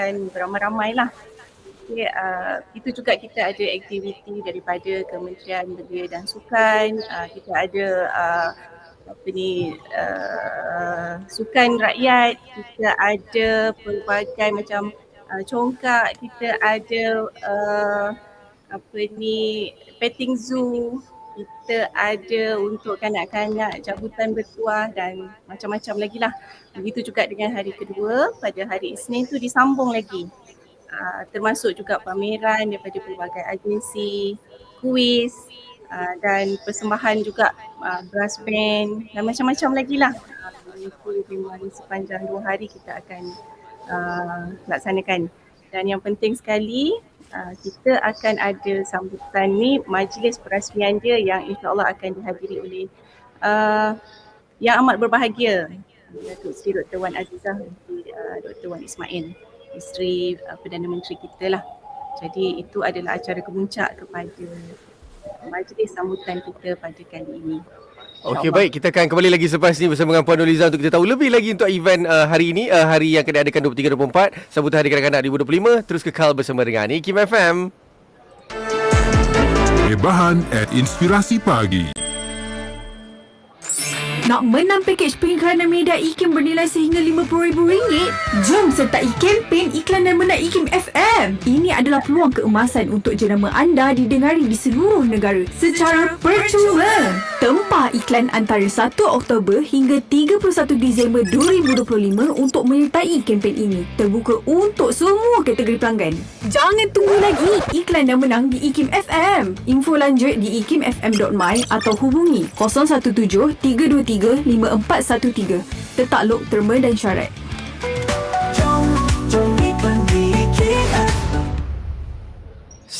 akan beramai-ramai lah. Okay, uh, itu juga kita ada aktiviti daripada Kementerian Belia dan Sukan. Uh, kita ada uh, apa ni uh, sukan rakyat, kita ada pelbagai macam uh, congkak, kita ada uh, apa ni petting zoo, kita ada untuk kanak-kanak cabutan bertuah dan macam-macam lagi lah. Begitu juga dengan hari kedua, pada hari Isnin tu disambung lagi uh, termasuk juga pameran daripada pelbagai agensi, kuis uh, dan persembahan juga uh, brass band dan macam-macam lagi lah. Memang sepanjang dua hari kita akan uh, laksanakan. Dan yang penting sekali, uh, kita akan ada sambutan ni majlis perasmian dia yang insyaAllah akan dihadiri oleh uh, yang amat berbahagia Datuk Seri Dr. Wan Azizah dan uh, Dr. Wan Ismail isteri uh, Perdana Menteri kita lah. Jadi itu adalah acara kemuncak kepada majlis sambutan kita pada kali ini. Okey baik. Kita akan kembali lagi selepas ni bersama dengan Puan Noliza untuk kita tahu lebih lagi untuk event uh, hari ini. Uh, hari yang akan diadakan 23 24 sambutan hari kanak-kanak 2025 terus kekal bersama dengan Ikim FM. Hebahan at Inspirasi Pagi. Nak menang pakej pengiklan media IKIM bernilai sehingga RM50,000? Jom sertai kempen iklan dan menang IKIM FM. Ini adalah peluang keemasan untuk jenama anda didengari di seluruh negara secara percuma. Tempah iklan antara 1 Oktober hingga 31 Disember 2025 untuk menyertai kempen ini. Terbuka untuk semua kategori pelanggan. Jangan tunggu lagi. Iklan dan menang di IKIM FM. Info lanjut di ikimfm.my atau hubungi 017 323 5413. Tertakluk terma dan syarat.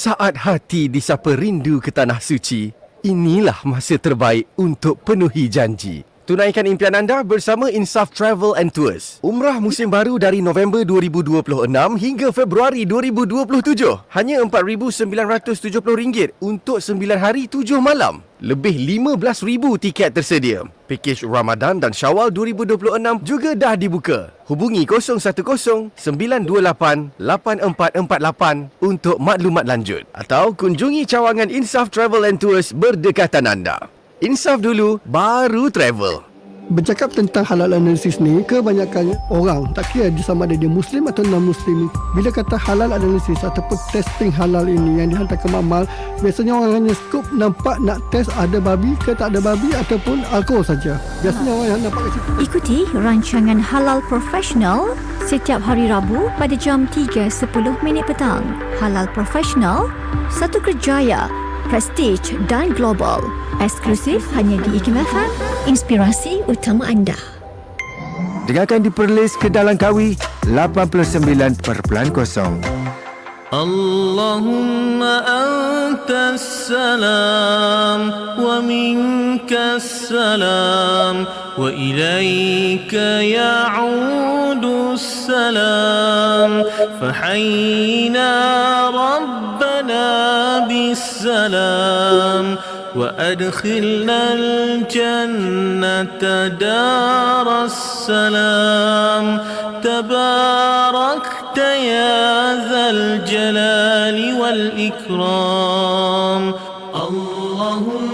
Saat hati disapa rindu ke tanah suci, inilah masa terbaik untuk penuhi janji. Tunaikan impian anda bersama Insaf Travel and Tours. Umrah musim baru dari November 2026 hingga Februari 2027. Hanya RM4,970 untuk 9 hari 7 malam. Lebih 15,000 tiket tersedia. Pakej Ramadan dan Syawal 2026 juga dah dibuka. Hubungi 010-928-8448 untuk maklumat lanjut. Atau kunjungi cawangan Insaf Travel and Tours berdekatan anda. Insaf dulu, baru travel. Bercakap tentang halal analisis ni kebanyakan orang tak kira dia sama ada dia muslim atau non muslim bila kata halal analisis ataupun testing halal ini yang dihantar ke mamal biasanya orang hanya skop nampak nak test ada babi ke tak ada babi ataupun alkohol saja biasanya orang yang nampak situ Ikuti rancangan Halal Professional setiap hari Rabu pada jam 3.10 minit petang. Halal Professional, satu kerjaya, prestige dan global Eksklusif hanya di IKIM FM, inspirasi utama anda. Dengarkan di Perlis ke Dalam Kawi 89.0. اللهم أنت السلام ومنك السلام وإليك يعود السلام فحينا ربنا بالسلام وأدخلنا الجنة دار السلام. تباركت يا ذا الجلال والإكرام. اللهم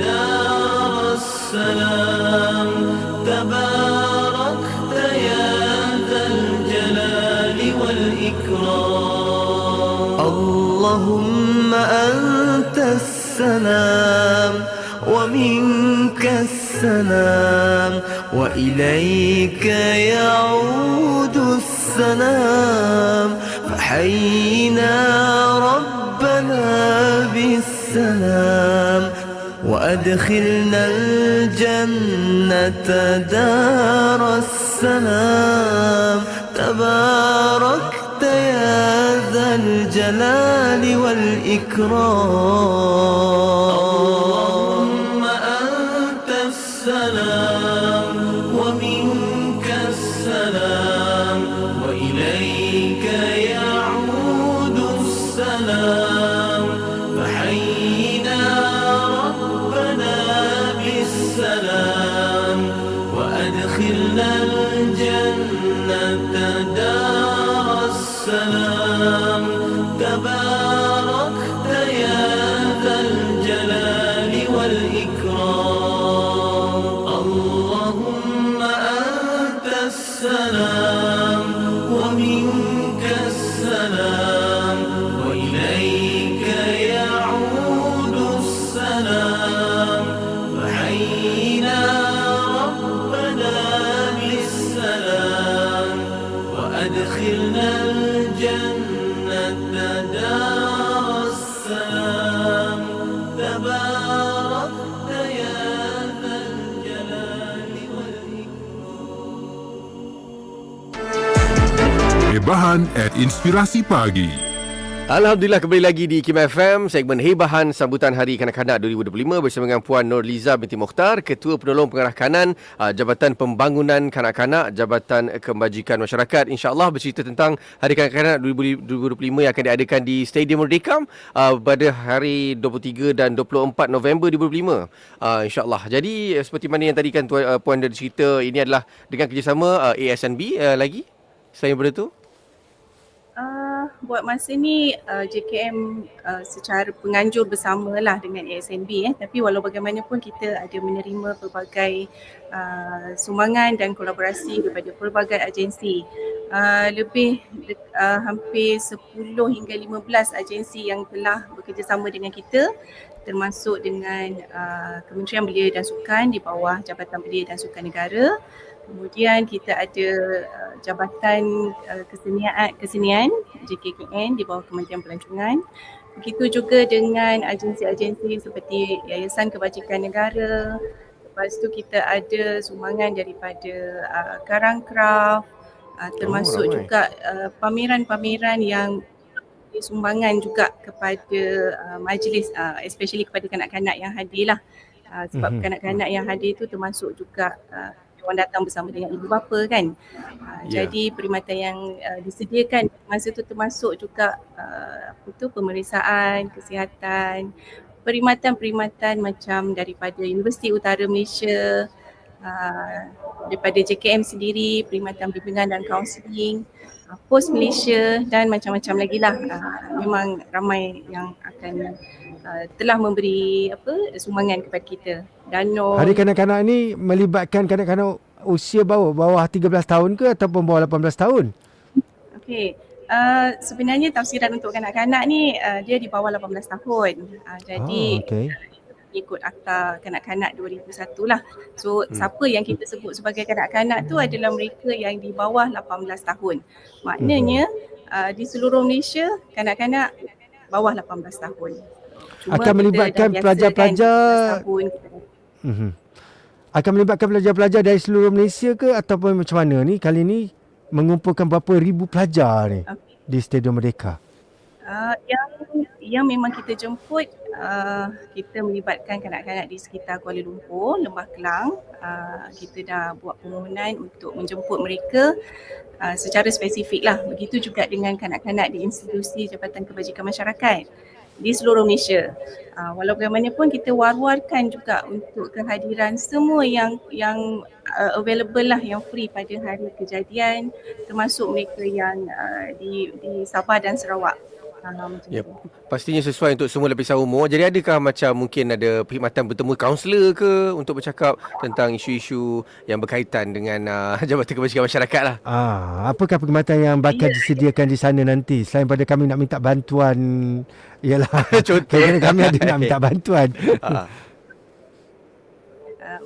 دار السلام تباركت يا ذا الجلال والإكرام. اللهم أنت السلام ومنك السلام وإليك يعود السلام. فحينا ربنا بالسلام وأدخلنا الجنة دار السلام. تباركت يا ذا الجلال والإكرام. اللهم أنت السلام ومنك السلام وإليك يعود السلام. كالسلام Hebahan at Inspirasi Pagi. Alhamdulillah kembali lagi di Kim FM segmen Hebahan Sambutan Hari Kanak-Kanak 2025 bersama dengan Puan Nur Liza binti Mokhtar Ketua Penolong Pengarah Kanan uh, Jabatan Pembangunan Kanak-Kanak Jabatan Kebajikan Masyarakat. InsyaAllah bercerita tentang Hari Kanak-Kanak 2025 yang akan diadakan di Stadium Merdeka uh, pada hari 23 dan 24 November 2025 uh, InsyaAllah. Jadi uh, seperti mana yang tadi kan uh, Puan dah cerita ini adalah dengan kerjasama ASNB uh, lagi? Selain daripada tu? Uh, buat masa ni uh, JKM uh, secara penganjur bersamalah dengan ASNB eh. Tapi walau bagaimanapun kita ada menerima pelbagai uh, sumbangan dan kolaborasi daripada pelbagai agensi. Uh, lebih uh, hampir 10 hingga 15 agensi yang telah bekerjasama dengan kita termasuk dengan uh, Kementerian Belia dan Sukan di bawah Jabatan Belia dan Sukan Negara. Kemudian kita ada uh, Jabatan uh, Kesenian, Kesenian JKKN di bawah Kementerian Pelancongan. Begitu juga dengan agensi-agensi seperti Yayasan Kebajikan Negara. Lepas tu kita ada sumbangan daripada uh, Karang Craft uh, termasuk ramai. juga uh, pameran-pameran yang sumbangan juga kepada uh, majlis uh, especially kepada kanak-kanak yang hadir lah. Uh, sebab Mhm. kanak-kanak yang hadir tu termasuk juga uh, orang datang bersama dengan ibu bapa kan. Uh, Ya. Jadi perkhidmatan yang uh, disediakan masa tu termasuk juga uh, apa tu pemeriksaan kesihatan, perkhidmatan-perkhidmatan macam daripada Universiti Utara Malaysia, uh, daripada JKM sendiri, perkhidmatan bimbingan dan kaunseling, uh, POS Malaysia dan macam-macam lagi lah. Uh, memang ramai yang akan uh, telah memberi apa sumbangan kepada kita. Danur. Hari kanak-kanak ni melibatkan kanak-kanak usia bawah bawah 13 tahun ke ataupun bawah 18 tahun? Okey. Uh, sebenarnya tafsiran untuk kanak-kanak ni uh, dia di bawah 18 tahun. Uh, jadi Ah, okey. Ikut akta kanak-kanak 2001 lah. So hmm. siapa yang kita sebut sebagai kanak-kanak tu adalah mereka yang di bawah 18 tahun. Maknanya uh, di seluruh Malaysia kanak-kanak bawah 18 tahun. Akan kita melibatkan pelajar-pelajar- kan, 17 tahun Mhm. Akan melibatkan pelajar-pelajar dari seluruh Malaysia ke ataupun macam mana ni kali ni mengumpulkan berapa ribu pelajar ni Okey. di Stadium Merdeka? Uh, yang yang memang kita jemput uh, kita melibatkan kanak-kanak di sekitar Kuala Lumpur, Lembah Kelang. Uh, kita dah buat permohonan untuk menjemput mereka uh, secara spesifik lah. Begitu juga dengan kanak-kanak di institusi Jabatan Kebajikan Masyarakat di seluruh Malaysia. Uh, walau bagaimanapun kita war-warkan juga untuk kehadiran semua yang yang uh, available lah yang free pada hari kejadian termasuk mereka yang uh, di di Sabah dan Sarawak. Yep. tu. Pastinya sesuai untuk semua lapisan umur. Jadi adakah macam mungkin ada perkhidmatan bertemu kaunselor ke untuk bercakap tentang isu-isu yang berkaitan dengan uh, Jabatan Kebajikan Masyarakat lah? Ah, apakah perkhidmatan yang bakal Ya. disediakan di sana nanti selain pada kami nak minta bantuan ialah Contoh. kami ada nak minta bantuan. Ah.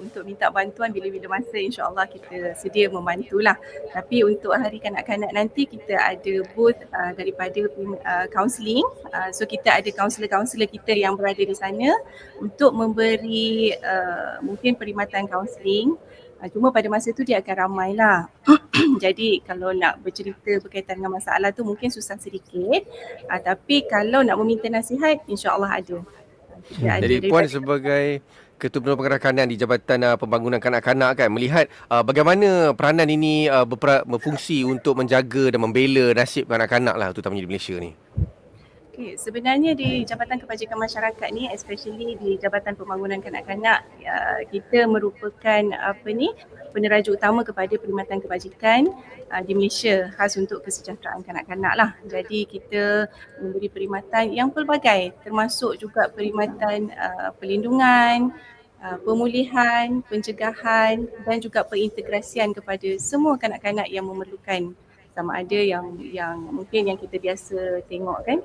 Untuk minta bantuan bila-bila masa insyaAllah kita sedia membantulah. Tapi untuk hari kanak-kanak nanti kita ada booth uh, daripada uh, counselling. Uh, so kita ada kaunselor-kaunselor kita yang berada di sana untuk memberi uh, mungkin perkhidmatan kaunseling. Uh, cuma pada masa tu dia akan ramai lah. Jadi kalau nak bercerita berkaitan dengan masalah tu mungkin susah sedikit. Uh, tapi kalau nak meminta nasihat insyaAllah ada. Uh, ada Jadi Puan sebagai Ketua Pengerakanan di Jabatan uh, Pembangunan Kanak-Kanak kan melihat uh, bagaimana peranan ini uh, berpera- berfungsi untuk menjaga dan membela nasib kanak-kanak lah terutamanya di Malaysia ni. Okay, sebenarnya di Jabatan Kebajikan Masyarakat ni especially di Jabatan Pembangunan Kanak-Kanak uh, kita merupakan apa ni peneraju utama kepada perkhidmatan kebajikan uh, di Malaysia khas untuk kesejahteraan kanak-kanak lah. Jadi kita memberi perkhidmatan yang pelbagai termasuk juga perkhidmatan uh, perlindungan, uh, pemulihan, pencegahan dan juga perintegrasian kepada semua kanak-kanak yang memerlukan sama ada yang yang mungkin yang kita biasa tengok kan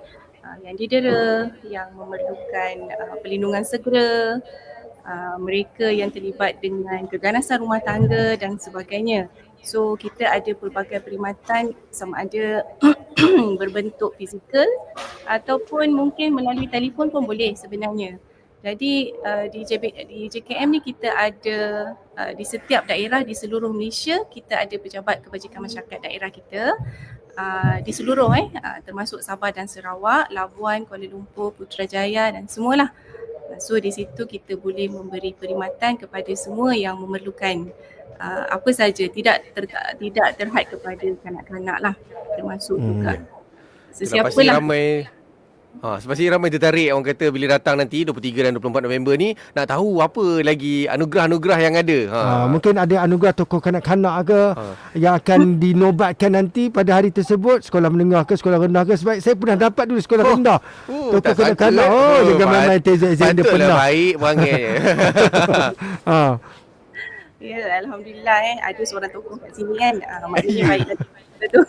uh, yang didera, yang memerlukan uh, perlindungan segera, mereka yang terlibat dengan keganasan rumah tangga dan sebagainya. So kita ada pelbagai perkhidmatan sama ada berbentuk fizikal ataupun mungkin melalui telefon pun boleh sebenarnya. Jadi uh, di, JB, di JKM ni kita ada uh, di setiap daerah di seluruh Malaysia kita ada pejabat kebajikan masyarakat daerah kita uh, di seluruh eh uh, termasuk Sabah dan Sarawak, Labuan, Kuala Lumpur, Putrajaya dan semualah. Uh, so di situ kita boleh memberi perkhidmatan kepada semua yang memerlukan uh, apa saja tidak ter, tidak terhad kepada kanak-kanak lah termasuk Hmm. juga sesiapa lah ramai Ha, pasti ramai tertarik orang kata bila datang nanti 23 dan 24 November ni nak tahu apa lagi anugerah-anugerah yang ada. Ha. Ha, mungkin ada anugerah tokoh kanak-kanak ke Ha. yang akan dinobatkan nanti pada hari tersebut sekolah menengah ke sekolah rendah ke sebab saya pernah dapat dulu sekolah Oh. rendah Oh, tokoh kanak-kanak oh jangan pat- main-main TZZ dia Patutlah pernah baik perangai ha. Ya, Alhamdulillah eh ada seorang tokoh kat sini kan. Uh, maknanya baik lagi. Betul.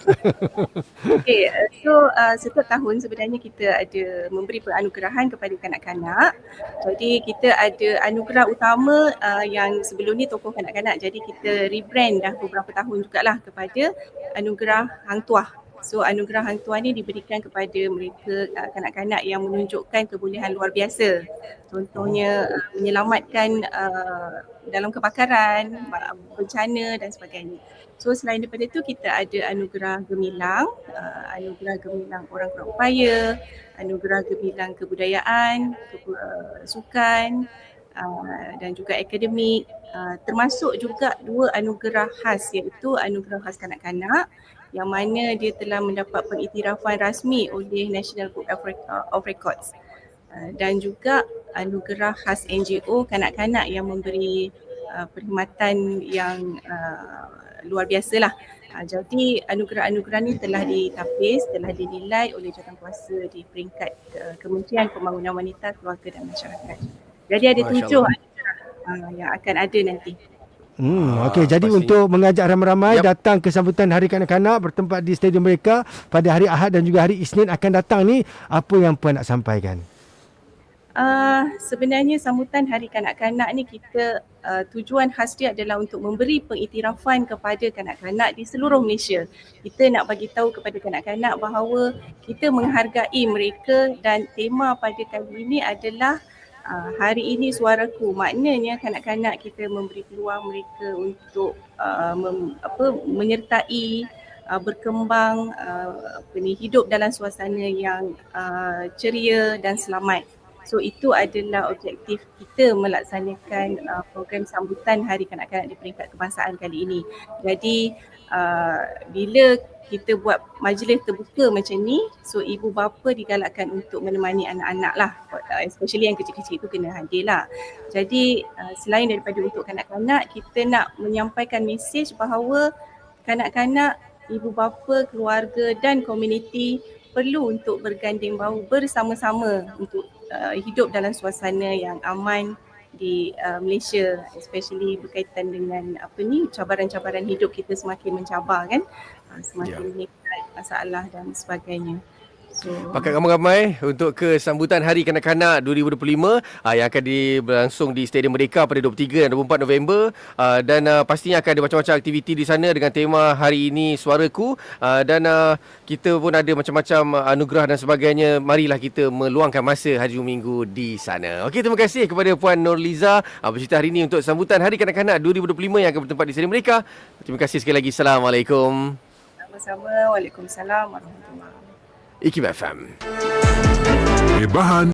okay, so uh, setiap tahun sebenarnya kita ada memberi penganugerahan kepada kanak-kanak. Jadi kita ada anugerah utama uh, yang sebelum ni tokoh kanak-kanak. Jadi kita rebrand dah beberapa tahun jugalah kepada anugerah Hang Tuah. So anugerah Hang Tuah ni diberikan kepada mereka uh, kanak-kanak yang menunjukkan kebolehan luar biasa. Contohnya uh, menyelamatkan uh, dalam kebakaran, ba- bencana dan sebagainya. So selain daripada itu kita ada anugerah gemilang, uh, anugerah gemilang orang kurang upaya, anugerah gemilang kebudayaan, kebu- uh, sukan uh, dan juga akademik uh, termasuk juga dua anugerah khas iaitu anugerah khas kanak-kanak yang mana dia telah mendapat pengiktirafan rasmi oleh National Book of, Rec- of Records uh, dan juga anugerah khas NGO kanak-kanak yang memberi uh, perkhidmatan yang uh, luar biasa lah. Jadi anugerah-anugerah ni telah ditapis, telah dinilai oleh jawatankuasa di peringkat Kementerian Pembangunan Wanita, Keluarga dan Masyarakat. Jadi ada tujuh Allah. anugerah yang akan ada nanti. Hmm, Ah, okey jadi pastinya. untuk mengajak ramai-ramai Yap. datang ke sambutan Hari Kanak-Kanak bertempat di stadium mereka pada hari Ahad dan juga hari Isnin akan datang ni apa yang puan nak sampaikan? Uh, sebenarnya sambutan Hari Kanak-Kanak ni kita uh, tujuan khas dia adalah untuk memberi pengiktirafan kepada kanak-kanak di seluruh Malaysia. Kita nak bagi tahu kepada kanak-kanak bahawa kita menghargai mereka dan tema pada kali ini adalah uh, hari ini suaraku. Maknanya kanak-kanak kita memberi peluang mereka untuk uh, mem, apa menyertai uh, berkembang uh, apa ni hidup dalam suasana yang uh, ceria dan selamat. So itu adalah objektif kita melaksanakan uh, program sambutan Hari Kanak-Kanak di peringkat kebangsaan kali ini. Jadi uh, bila kita buat majlis terbuka macam ni, so ibu bapa digalakkan untuk menemani anak-anak lah. Uh, especially yang kecil-kecil itu kena hadir lah. Jadi uh, selain daripada untuk kanak-kanak, kita nak menyampaikan mesej bahawa kanak-kanak, ibu bapa, keluarga dan komuniti perlu untuk berganding bahu bersama-sama untuk uh, hidup dalam suasana yang aman di uh, Malaysia especially berkaitan dengan apa ni cabaran-cabaran hidup kita semakin mencabar kan uh, semakin meningkat masalah dan sebagainya. So Pakat ramai-ramai untuk ke sambutan Hari Kanak-Kanak 2025 uh, yang akan berlangsung di Stadium Merdeka pada 23 dan 24 November uh, dan uh, pastinya akan ada macam-macam aktiviti di sana dengan tema hari ini Suaraku uh, dan uh, kita pun ada macam-macam anugerah dan sebagainya. Marilah kita meluangkan masa hari Minggu di sana. Okey, terima kasih kepada Puan Nurliza uh, bercerita hari ini untuk sambutan Hari Kanak-Kanak 2025 yang akan bertempat di Stadium Merdeka. Terima kasih sekali lagi. Assalamualaikum. sama-sama. Waalaikumsalam warahmatullahi wabarakatuh. IKIM FM. Hebahan